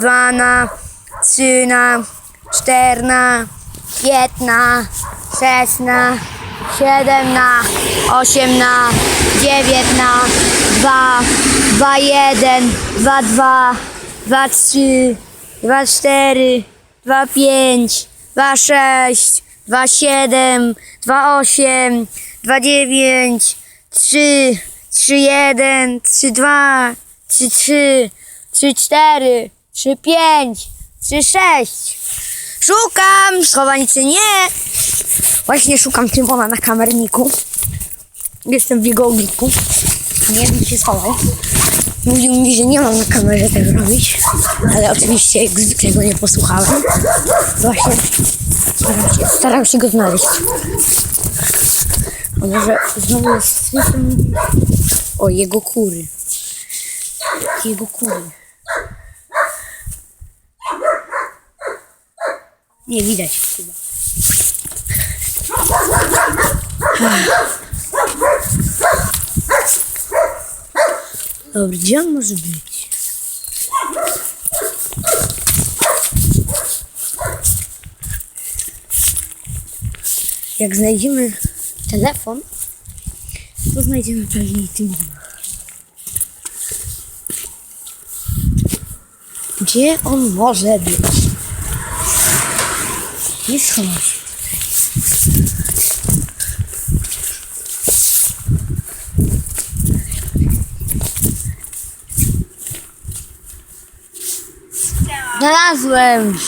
dwana, trzyna, czterna, piętna, szesna, siedemna, osiemna, dziewiętna, dwa, dwa jeden, dwa dwa, dwa trzy, dwa cztery, dwa pięć, dwa sześć, dwa siedem, dwa osiem, dwa dziewięć, trzy, trzy jeden, trzy dwa, trzy trzy, trzy cztery, trzy pięć, trzy sześć. Szukam! Schowanicy nie! Właśnie szukam Tymona na kamerniku. Jestem w jego obliku. Nie wiem, się schował. Mówił mi, że nie mam na kamerze tego robić, ale oczywiście jak zwykle go nie posłuchałem. Właśnie staram się, staram się go znaleźć. A może znowu jest. O, jego kury. Jego kury. Nie widać chyba. Dobra, gdzie on może być? Jak znajdziemy telefon, to znajdziemy pewnie Tymona. Gdzie on może być? Nie schował się. Znalazłem!